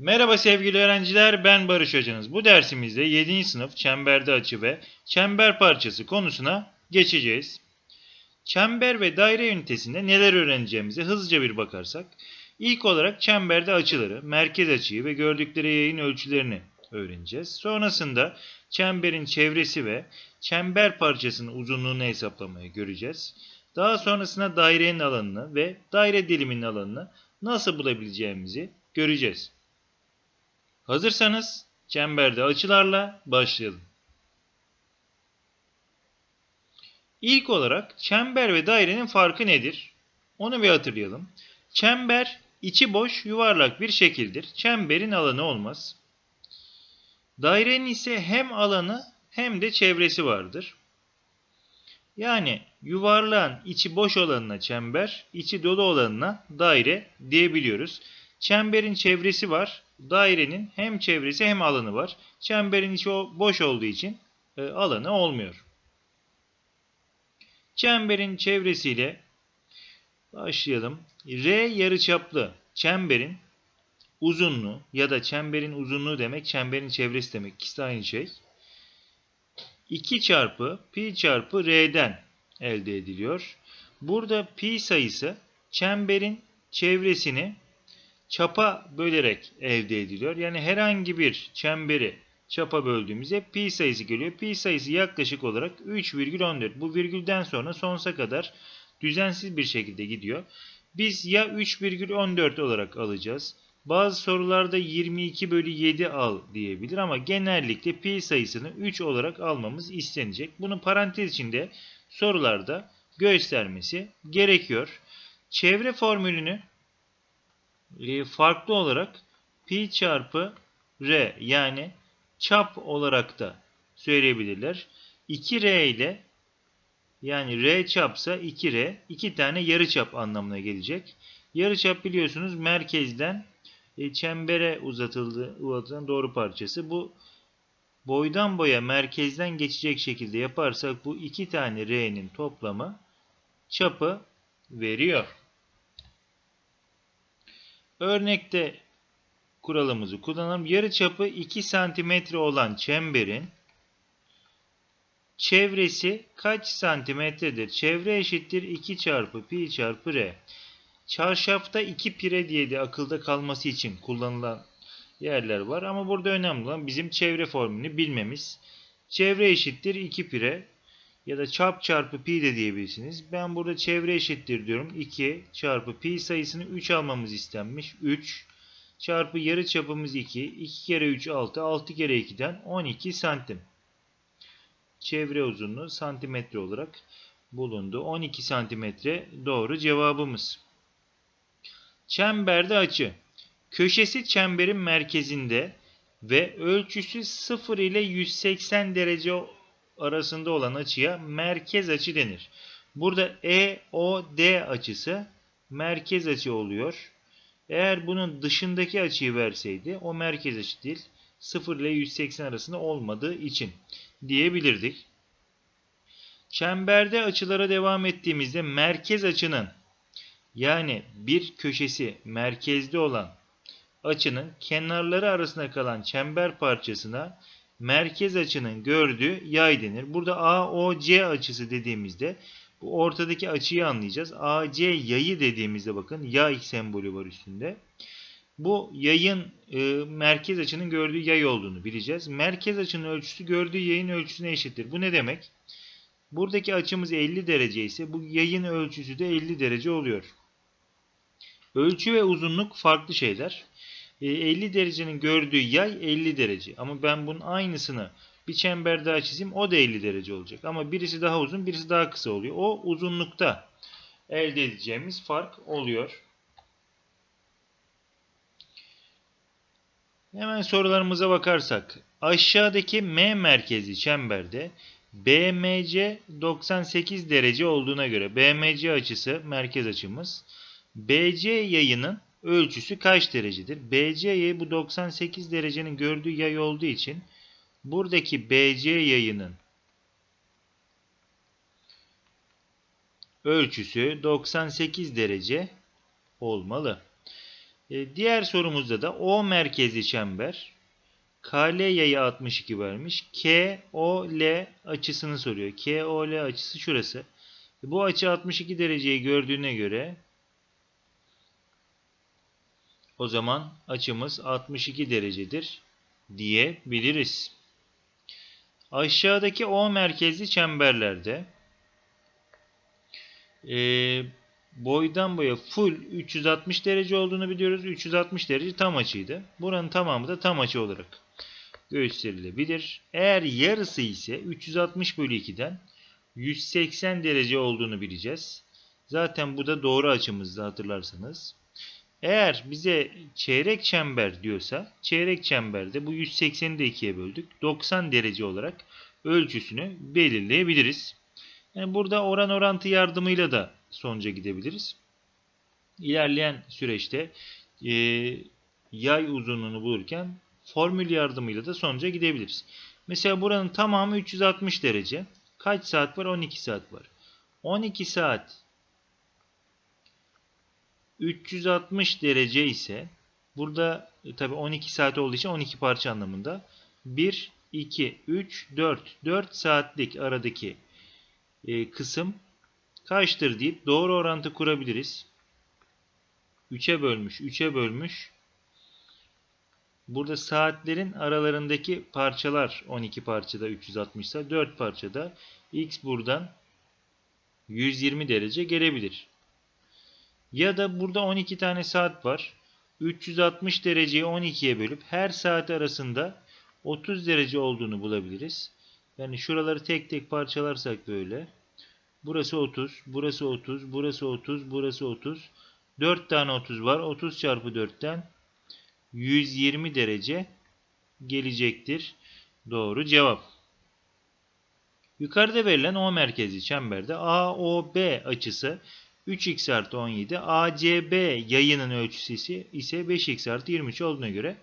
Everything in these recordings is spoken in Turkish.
Merhaba sevgili öğrenciler, ben Barış Hocanız. Bu dersimizde 7. sınıf çemberde açı ve çember parçası konusuna geçeceğiz. Çember ve daire ünitesinde neler öğreneceğimize hızlıca bir bakarsak, ilk olarak çemberde açıları, merkez açıyı ve gördükleri yayın ölçülerini öğreneceğiz. Sonrasında çemberin çevresi ve çember parçasının uzunluğunu hesaplamayı göreceğiz. Daha sonrasında dairenin alanını ve daire diliminin alanını nasıl bulabileceğimizi göreceğiz. Hazırsanız çemberde açılarla başlayalım. İlk olarak çember ve dairenin farkı nedir? Onu bir hatırlayalım. Çember içi boş yuvarlak bir şekildir. Çemberin alanı olmaz. Dairenin ise hem alanı hem de çevresi vardır. Yani yuvarlağın içi boş olanına çember, içi dolu olanına daire diyebiliyoruz. Çemberin çevresi var. Dairenin hem çevresi hem alanı var. Çemberin içi boş olduğu için e, alanı olmuyor. Çemberin çevresiyle başlayalım. R yarıçaplı çemberin uzunluğu ya da çemberin uzunluğu demek çemberin çevresi demek. İkisi de aynı şey. 2 çarpı pi çarpı r'den elde ediliyor. Burada pi sayısı çemberin çevresini çapa bölerek elde ediliyor. Yani herhangi bir çemberi çapa böldüğümüzde pi sayısı geliyor. Pi sayısı yaklaşık olarak 3,14. Bu virgülden sonra sonsuza kadar düzensiz bir şekilde gidiyor. Biz ya 3,14 olarak alacağız. Bazı sorularda 22 bölü 7 al diyebilir ama genellikle pi sayısını 3 olarak almamız istenecek. Bunu parantez içinde sorularda göstermesi gerekiyor. Çevre formülünü e, farklı olarak pi çarpı r yani çap olarak da söyleyebilirler. 2r ile yani r çapsa 2r iki tane yarıçap anlamına gelecek. Yarıçap biliyorsunuz merkezden e, çembere uzatıldı, uzatılan doğru parçası. Bu boydan boya merkezden geçecek şekilde yaparsak bu iki tane r'nin toplamı çapı veriyor. Örnekte kuralımızı kullanalım. Yarıçapı 2 cm olan çemberin çevresi kaç santimetredir? Çevre eşittir 2 çarpı pi çarpı r. Çarşafta 2 pire diye de akılda kalması için kullanılan yerler var. Ama burada önemli olan bizim çevre formülünü bilmemiz. Çevre eşittir 2 pire ya da çap çarpı pi de diyebilirsiniz. Ben burada çevre eşittir diyorum. 2 çarpı pi sayısını 3 almamız istenmiş. 3 çarpı yarı çapımız 2. 2 kere 3 6. 6 kere 2'den 12 santim. Çevre uzunluğu santimetre olarak bulundu. 12 santimetre doğru cevabımız. Çemberde açı. Köşesi çemberin merkezinde ve ölçüsü 0 ile 180 derece arasında olan açıya merkez açı denir. Burada EOD açısı merkez açı oluyor. Eğer bunun dışındaki açıyı verseydi o merkez açı değil 0 ile 180 arasında olmadığı için diyebilirdik. Çemberde açılara devam ettiğimizde merkez açının yani bir köşesi merkezde olan açının kenarları arasında kalan çember parçasına merkez açının gördüğü yay denir. Burada AOC açısı dediğimizde bu ortadaki açıyı anlayacağız. AC yayı dediğimizde bakın yay sembolü var üstünde. Bu yayın e, merkez açının gördüğü yay olduğunu bileceğiz. Merkez açının ölçüsü gördüğü yayın ölçüsüne eşittir. Bu ne demek? Buradaki açımız 50 derece ise bu yayın ölçüsü de 50 derece oluyor. Ölçü ve uzunluk farklı şeyler. E, 50 derecenin gördüğü yay 50 derece. Ama ben bunun aynısını bir çember daha çizeyim o da 50 derece olacak. Ama birisi daha uzun birisi daha kısa oluyor. O uzunlukta elde edeceğimiz fark oluyor. Hemen sorularımıza bakarsak. Aşağıdaki M merkezli çemberde BMC 98 derece olduğuna göre BMC açısı merkez açımız. BC yayının ölçüsü kaç derecedir? BC yayı bu 98 derecenin gördüğü yay olduğu için buradaki BC yayının ölçüsü 98 derece olmalı. E, diğer sorumuzda da O merkezli çember. KL yayı 62 vermiş. KOL açısını soruyor. KOL açısı şurası. E, Bu açı 62 dereceyi gördüğüne göre o zaman açımız 62 derecedir diyebiliriz. Aşağıdaki O merkezli çemberlerde e, boydan boya full 360 derece olduğunu biliyoruz. 360 derece tam açıydı. Buranın tamamı da tam açı olarak gösterilebilir. Eğer yarısı ise 360 bölü 2'den 180 derece olduğunu bileceğiz. Zaten bu da doğru açımızdı hatırlarsanız. Eğer bize çeyrek çember diyorsa çeyrek çemberde bu 180'i de 2'ye böldük. 90 derece olarak ölçüsünü belirleyebiliriz. Yani burada oran orantı yardımıyla da sonuca gidebiliriz. İlerleyen süreçte e, yay uzunluğunu bulurken formül yardımıyla da sonuca gidebiliriz. Mesela buranın tamamı 360 derece. Kaç saat var? 12 saat var. 12 saat 360 derece ise burada e, tabi 12 saat olduğu için 12 parça anlamında 1, 2, 3, 4 4 saatlik aradaki e, kısım kaçtır deyip doğru orantı kurabiliriz. 3'e bölmüş, 3'e bölmüş. Burada saatlerin aralarındaki parçalar 12 parçada 360 ise 4 parçada x buradan 120 derece gelebilir. Ya da burada 12 tane saat var. 360 dereceyi 12'ye bölüp her saat arasında 30 derece olduğunu bulabiliriz. Yani şuraları tek tek parçalarsak böyle. Burası 30, burası 30, burası 30, burası 30. 4 tane 30 var. 30 çarpı 4'ten 120 derece gelecektir. Doğru cevap. Yukarıda verilen O merkezli çemberde AOB açısı 3x artı 17, ACB yayının ölçüsü ise 5x artı 23 olduğuna göre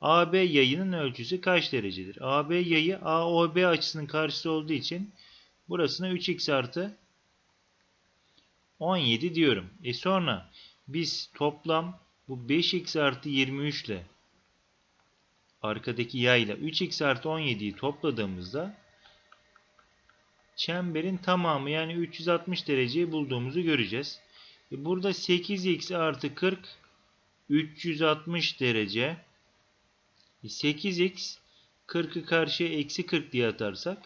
AB yayının ölçüsü kaç derecedir? AB yayı AOB açısının karşısı olduğu için burasına 3x artı 17 diyorum. E sonra biz toplam bu 5x artı 23 ile arkadaki yayla 3x artı 17'yi topladığımızda çemberin tamamı yani 360 dereceyi bulduğumuzu göreceğiz. E burada 8x artı 40 360 derece. E 8x 40'ı karşıya eksi 40 diye atarsak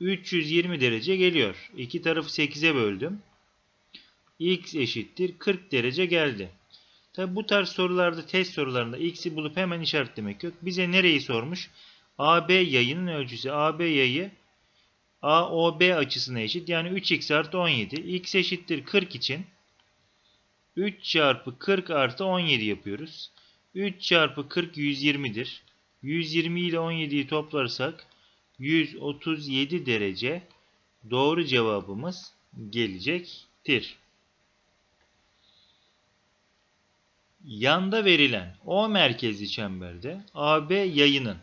320 derece geliyor. İki tarafı 8'e böldüm. x eşittir 40 derece geldi. Tabi bu tarz sorularda test sorularında x'i bulup hemen işaretlemek yok. Bize nereyi sormuş? AB yayının ölçüsü. AB yayı AOB açısına eşit. Yani 3x artı 17. x eşittir 40 için 3 çarpı 40 artı 17 yapıyoruz. 3 çarpı 40 120'dir. 120 ile 17'yi toplarsak 137 derece doğru cevabımız gelecektir. Yanda verilen O merkezli çemberde AB yayının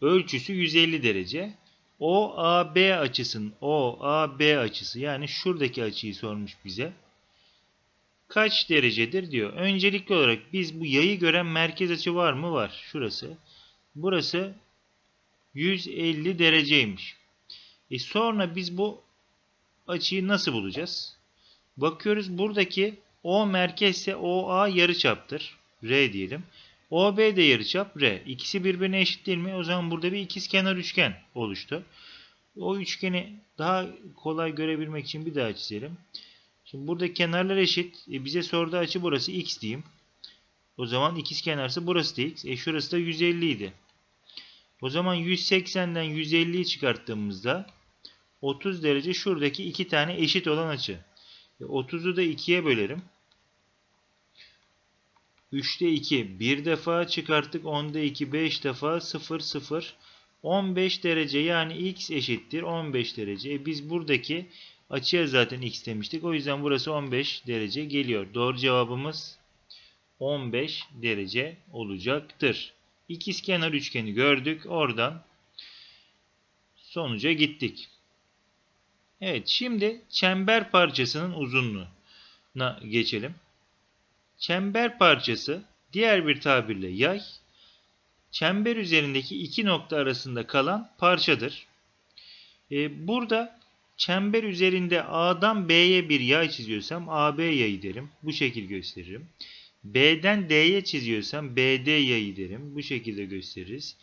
ölçüsü 150 derece. OAB açısının OAB açısı yani şuradaki açıyı sormuş bize. Kaç derecedir diyor. Öncelikli olarak biz bu yayı gören merkez açı var mı? Var. Şurası. Burası 150 dereceymiş. E sonra biz bu açıyı nasıl bulacağız? Bakıyoruz buradaki O merkezse OA yarıçaptır. R diyelim. OB de yarıçap R. İkisi birbirine eşit değil mi? O zaman burada bir ikizkenar üçgen oluştu. O üçgeni daha kolay görebilmek için bir daha çizelim. Şimdi burada kenarlar eşit. E bize sorduğu açı burası x diyeyim. O zaman ikizkenarsa burası da x. E şurası da 150 idi. O zaman 180'den 150'yi çıkarttığımızda 30 derece şuradaki iki tane eşit olan açı. E 30'u da 2'ye bölerim. 3'te 2 bir defa çıkarttık. 10'da 2 5 defa 0 0 15 derece yani x eşittir 15 derece. E biz buradaki açıya zaten x demiştik. O yüzden burası 15 derece geliyor. Doğru cevabımız 15 derece olacaktır. İkizkenar üçgeni gördük. Oradan sonuca gittik. Evet şimdi çember parçasının uzunluğuna geçelim. Çember parçası diğer bir tabirle yay çember üzerindeki iki nokta arasında kalan parçadır. Ee, burada çember üzerinde A'dan B'ye bir yay çiziyorsam AB yayı derim. Bu şekil gösteririm. B'den D'ye çiziyorsam BD yayı derim. Bu şekilde gösteririz.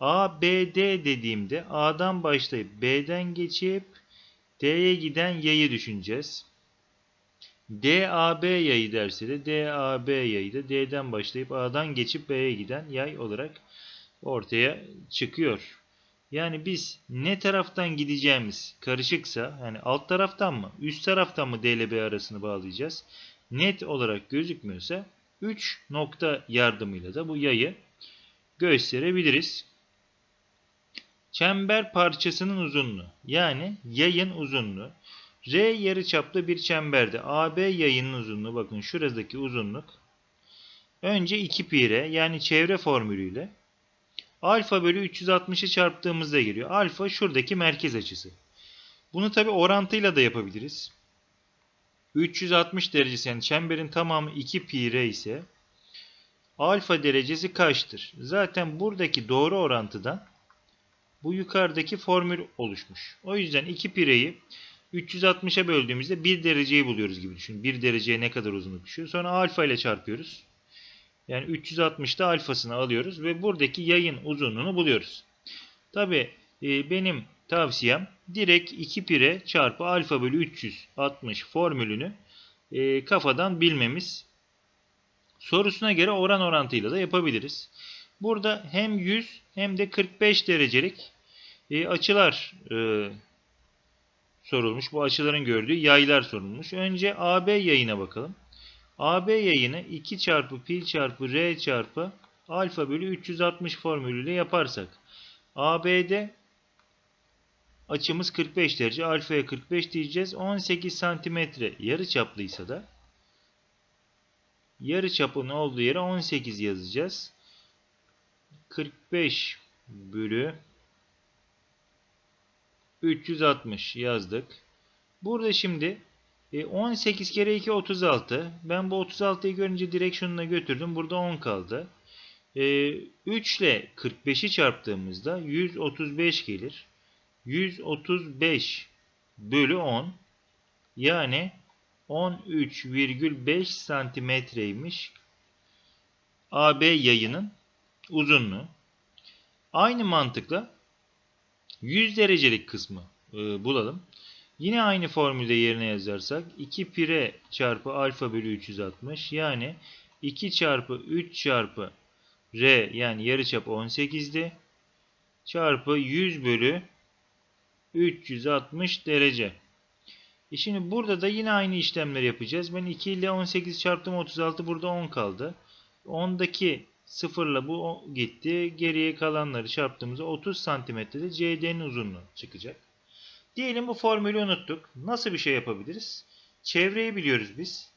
ABD dediğimde A'dan başlayıp B'den geçip D'ye giden yayı düşüneceğiz. DAB yayı derse de DAB yayı da D'den başlayıp A'dan geçip B'ye giden yay olarak ortaya çıkıyor. Yani biz ne taraftan gideceğimiz karışıksa yani alt taraftan mı üst taraftan mı D ile B arasını bağlayacağız. Net olarak gözükmüyorsa 3 nokta yardımıyla da bu yayı gösterebiliriz. Çember parçasının uzunluğu yani yayın uzunluğu. R yarıçaplı bir çemberde AB yayının uzunluğu bakın şuradaki uzunluk. Önce 2 pi r yani çevre formülüyle alfa bölü 360'ı çarptığımızda geliyor. Alfa şuradaki merkez açısı. Bunu tabi orantıyla da yapabiliriz. 360 derecesi yani çemberin tamamı 2 pi r ise alfa derecesi kaçtır? Zaten buradaki doğru orantıdan bu yukarıdaki formül oluşmuş. O yüzden 2 pi r'yi 360'a böldüğümüzde 1 dereceyi buluyoruz gibi düşünün. 1 dereceye ne kadar uzunluk düşüyor. Sonra alfa ile çarpıyoruz. Yani 360'da alfasını alıyoruz ve buradaki yayın uzunluğunu buluyoruz. Tabi e, benim tavsiyem direkt 2 pire çarpı alfa bölü 360 formülünü e, kafadan bilmemiz. Sorusuna göre oran orantıyla da yapabiliriz. Burada hem 100 hem de 45 derecelik e, açılar e, sorulmuş. Bu açıların gördüğü yaylar sorulmuş. Önce AB yayına bakalım. AB yayını 2 çarpı pi çarpı r çarpı alfa bölü 360 formülüyle yaparsak AB'de açımız 45 derece. Alfaya 45 diyeceğiz. 18 santimetre yarı çaplıysa da yarı çapın olduğu yere 18 yazacağız. 45 bölü 360 yazdık. Burada şimdi 18 e, kere 2 36. Ben bu 36'yı görünce direkt şununla götürdüm. Burada 10 kaldı. 3 ile 45'i çarptığımızda 135 gelir. 135 bölü 10 yani 13,5 santimetreymiş AB yayının uzunluğu. Aynı mantıkla 100 derecelik kısmı e, bulalım. Yine aynı formülde yerine yazarsak 2 pire çarpı alfa bölü 360 yani 2 çarpı 3 çarpı r yani yarıçap 18'di. Çarpı 100 bölü 360 derece. E şimdi burada da yine aynı işlemleri yapacağız. Ben 2 ile 18 çarptım 36 burada 10 kaldı. 10'daki sıfırla bu gitti. Geriye kalanları çarptığımızda 30 santimetrede CD'nin uzunluğu çıkacak. Diyelim bu formülü unuttuk. Nasıl bir şey yapabiliriz? Çevreyi biliyoruz biz.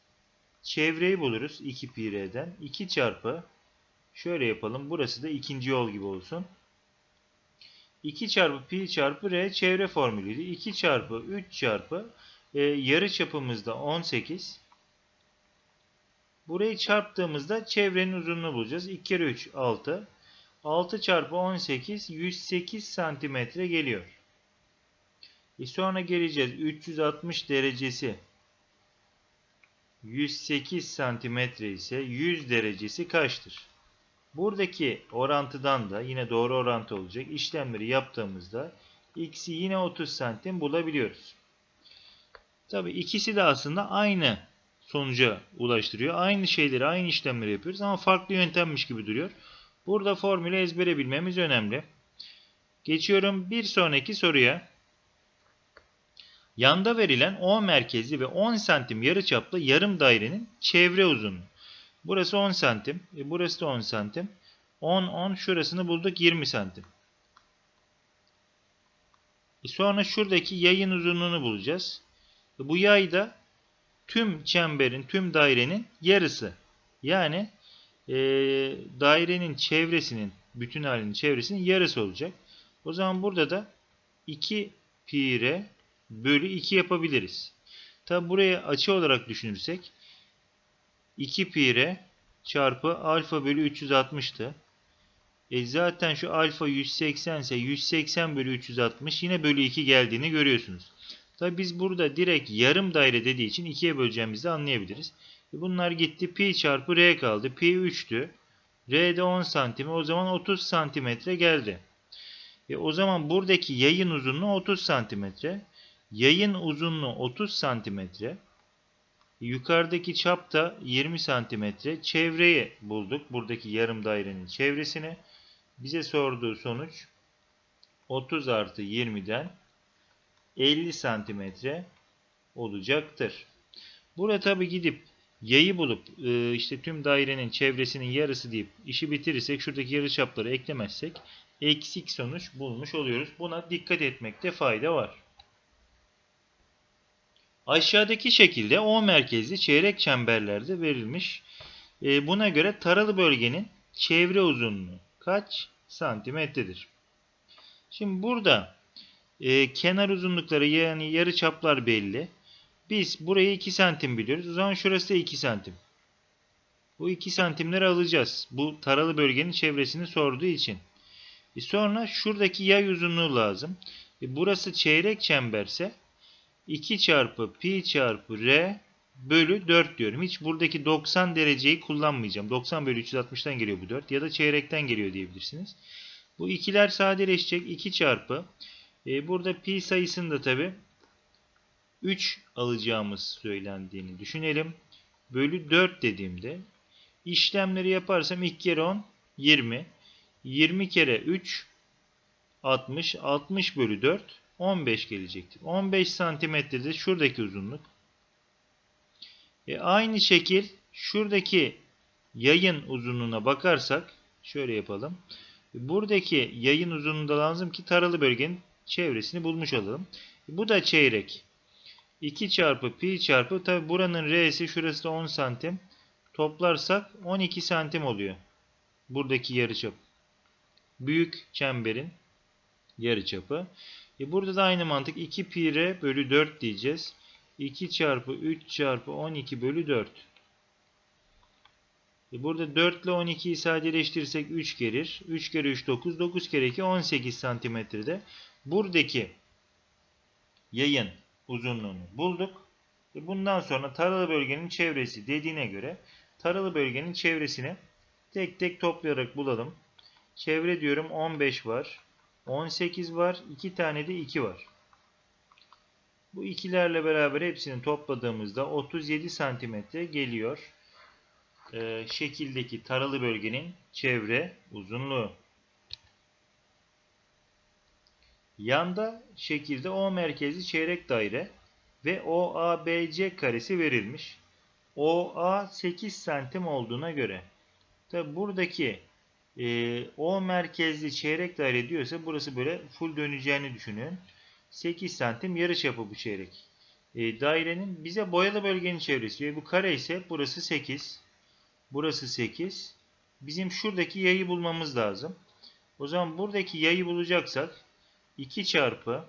Çevreyi buluruz 2 pi r'den. 2 çarpı şöyle yapalım. Burası da ikinci yol gibi olsun. 2 çarpı pi çarpı r çevre formülüydü. 2 çarpı 3 çarpı e, yarı çapımızda 18. Burayı çarptığımızda çevrenin uzunluğunu bulacağız. 2 kere 3 6. 6 çarpı 18 108 santimetre geliyor. E sonra geleceğiz. 360 derecesi 108 santimetre ise 100 derecesi kaçtır? Buradaki orantıdan da yine doğru orantı olacak. İşlemleri yaptığımızda x'i yine 30 santim bulabiliyoruz. Tabi ikisi de aslında aynı sonuca ulaştırıyor. Aynı şeyleri, aynı işlemleri yapıyoruz ama farklı yöntemmiş gibi duruyor. Burada formülü ezbere bilmemiz önemli. Geçiyorum bir sonraki soruya. Yanda verilen O merkezli ve 10 santim yarıçaplı yarım dairenin çevre uzunluğu. Burası 10 santim. E burası da 10 santim. 10, 10 şurasını bulduk 20 santim. E sonra şuradaki yayın uzunluğunu bulacağız. E bu yay da tüm çemberin, tüm dairenin yarısı. Yani e, dairenin çevresinin, bütün halinin çevresinin yarısı olacak. O zaman burada da 2 pi r bölü 2 yapabiliriz. Tabi buraya açı olarak düşünürsek 2 pi r çarpı alfa bölü 360'tı. E zaten şu alfa 180 ise 180 bölü 360 yine bölü 2 geldiğini görüyorsunuz. Tabi biz burada direkt yarım daire dediği için 2'ye böleceğimizi anlayabiliriz. E bunlar gitti. Pi çarpı r kaldı. Pi 3'tü. R de 10 santim. O zaman 30 santimetre geldi. E o zaman buradaki yayın uzunluğu 30 santimetre. Yayın uzunluğu 30 santimetre. Yukarıdaki çap da 20 santimetre. Çevreyi bulduk. Buradaki yarım dairenin çevresini. Bize sorduğu sonuç 30 artı 20'den 50 santimetre olacaktır. Burada tabi gidip yayı bulup e, işte tüm dairenin çevresinin yarısı deyip işi bitirirsek şuradaki yarı çapları eklemezsek eksik sonuç bulmuş oluyoruz. Buna dikkat etmekte fayda var. Aşağıdaki şekilde O merkezli çeyrek çemberlerde verilmiş. E, buna göre taralı bölgenin çevre uzunluğu kaç santimetredir? Şimdi burada e, kenar uzunlukları yani yarı çaplar belli. Biz burayı 2 santim biliyoruz. O zaman şurası da 2 santim. Bu 2 santimleri alacağız. Bu taralı bölgenin çevresini sorduğu için. E sonra şuradaki yay uzunluğu lazım. E burası çeyrek çemberse 2 çarpı pi çarpı r bölü 4 diyorum. Hiç buradaki 90 dereceyi kullanmayacağım. 90 bölü 360'tan geliyor bu 4 ya da çeyrekten geliyor diyebilirsiniz. Bu ikiler sadeleşecek. 2 çarpı. E, burada pi sayısını da tabi 3 alacağımız söylendiğini düşünelim. Bölü 4 dediğimde işlemleri yaparsam 2 kere 10 20. 20 kere 3 60. 60 bölü 4 15 gelecektir. 15 santimetre de şuradaki uzunluk. E aynı şekil şuradaki yayın uzunluğuna bakarsak şöyle yapalım. Buradaki yayın uzunluğu da lazım ki taralı bölgenin çevresini bulmuş olalım. Bu da çeyrek. 2 çarpı pi çarpı tabi buranın r'si şurası da 10 santim. Toplarsak 12 santim oluyor. Buradaki yarıçap. Büyük çemberin yarıçapı. E burada da aynı mantık 2 pi r bölü 4 diyeceğiz. 2 çarpı 3 çarpı 12 bölü 4. E burada 4 ile 12'yi sadeleştirirsek 3 gelir. 3 kere 3 9. 9 kere 2 18 santimetrede. Buradaki yayın uzunluğunu bulduk. E bundan sonra taralı bölgenin çevresi dediğine göre taralı bölgenin çevresini tek tek toplayarak bulalım. Çevre diyorum 15 var. 18 var. 2 tane de 2 var. Bu ikilerle beraber hepsini topladığımızda 37 santimetre geliyor. Ee, şekildeki taralı bölgenin çevre uzunluğu. Yanda şekilde O merkezli çeyrek daire ve OABC karesi verilmiş. OA 8 santim olduğuna göre. Tabi buradaki e, O merkezli çeyrek daire diyorsa burası böyle full döneceğini düşünün. 8 santim yarıçapı bu çeyrek. E, dairenin bize boyalı bölgenin çevresi ve bu kare ise burası 8. Burası 8. Bizim şuradaki yayı bulmamız lazım. O zaman buradaki yayı bulacaksak 2 çarpı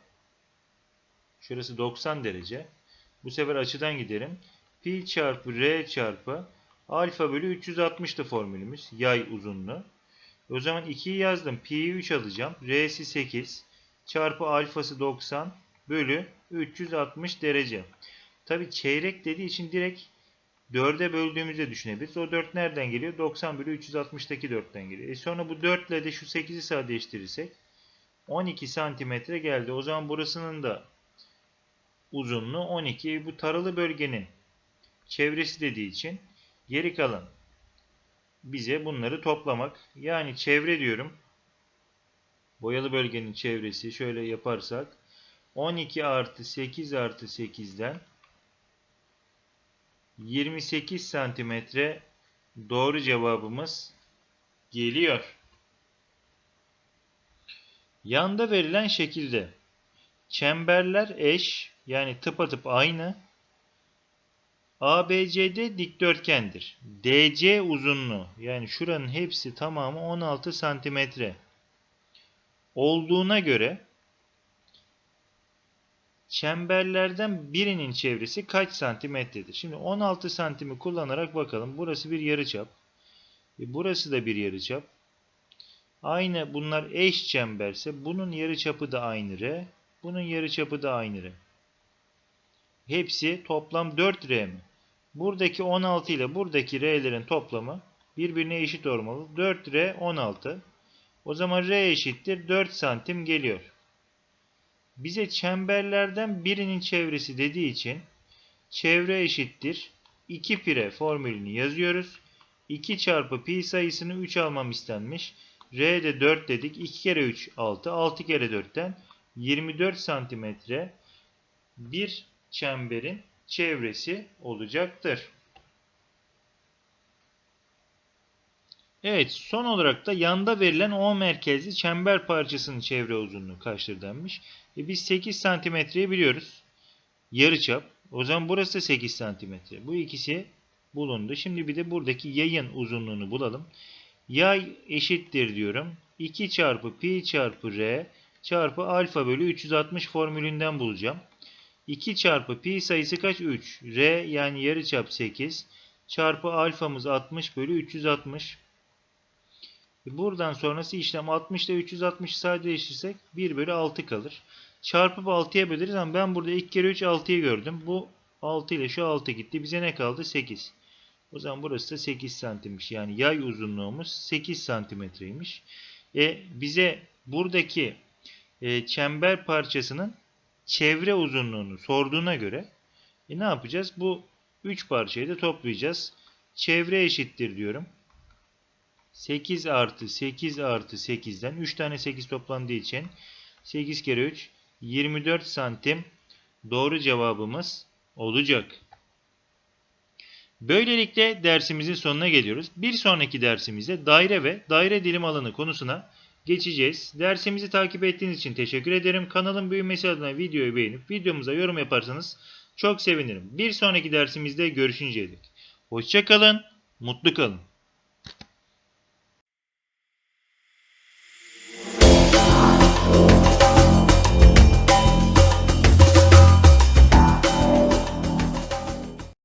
şurası 90 derece. Bu sefer açıdan giderim. Pi çarpı r çarpı alfa bölü 360'tı formülümüz. Yay uzunluğu. O zaman 2'yi yazdım. Pi'yi 3 alacağım. R'si 8 çarpı alfası 90 bölü 360 derece. Tabi çeyrek dediği için direkt 4'e böldüğümüzde düşünebiliriz. O 4 nereden geliyor? 90 bölü 360'daki 4'ten geliyor. E sonra bu 4 ile de şu 8'i sadeleştirirsek 12 santimetre geldi. O zaman burasının da uzunluğu 12. Bu taralı bölgenin çevresi dediği için geri kalan bize bunları toplamak. Yani çevre diyorum. Boyalı bölgenin çevresi şöyle yaparsak 12 artı 8 artı 8'den 28 santimetre doğru cevabımız geliyor. Yanda verilen şekilde çemberler eş yani tıpatıp aynı ABCD dikdörtgendir. DC uzunluğu yani şuranın hepsi tamamı 16 santimetre olduğuna göre çemberlerden birinin çevresi kaç santimetredir? Şimdi 16 santimi kullanarak bakalım. Burası bir yarıçap. E burası da bir yarıçap. Aynı bunlar eş çemberse bunun yarıçapı da aynı R. Bunun yarıçapı da aynı R. Hepsi toplam 4R mi? Buradaki 16 ile buradaki R'lerin toplamı birbirine eşit olmalı. 4R 16. O zaman R eşittir 4 santim geliyor. Bize çemberlerden birinin çevresi dediği için çevre eşittir 2 pire formülünü yazıyoruz. 2 çarpı pi sayısını 3 almam istenmiş. R de 4 dedik. 2 kere 3 6. 6 kere 4'ten 24 santimetre bir çemberin çevresi olacaktır. Evet son olarak da yanda verilen O merkezli çember parçasının çevre uzunluğu kaçtır denmiş. E biz 8 santimetreyi biliyoruz. Yarıçap. O zaman burası da 8 santimetre. Bu ikisi bulundu. Şimdi bir de buradaki yayın uzunluğunu bulalım. Yay eşittir diyorum. 2 çarpı pi çarpı r çarpı alfa bölü 360 formülünden bulacağım. 2 çarpı pi sayısı kaç? 3. R yani yarıçap 8 çarpı alfamız 60 bölü 360. E, Buradan sonrası işlem 60 ile 360 sadeleştirirsek 1 bölü 6 kalır. Çarpıp 6'ya böleriz ama ben burada 2 kere 3 6'yı gördüm. Bu 6 ile şu 6 gitti. Bize ne kaldı? 8. O zaman burası da 8 santimmiş. Yani yay uzunluğumuz 8 santimetreymiş. E, bize buradaki e, çember parçasının çevre uzunluğunu sorduğuna göre e, ne yapacağız? Bu 3 parçayı da toplayacağız. Çevre eşittir diyorum. 8 artı 8 artı 8'den 3 tane 8 toplandığı için 8 kere 3 24 santim doğru cevabımız olacak. Böylelikle dersimizin sonuna geliyoruz. Bir sonraki dersimizde daire ve daire dilim alanı konusuna geçeceğiz. Dersimizi takip ettiğiniz için teşekkür ederim. Kanalın büyümesi adına videoyu beğenip videomuza yorum yaparsanız çok sevinirim. Bir sonraki dersimizde görüşünceye dek. Hoşçakalın, mutlu kalın.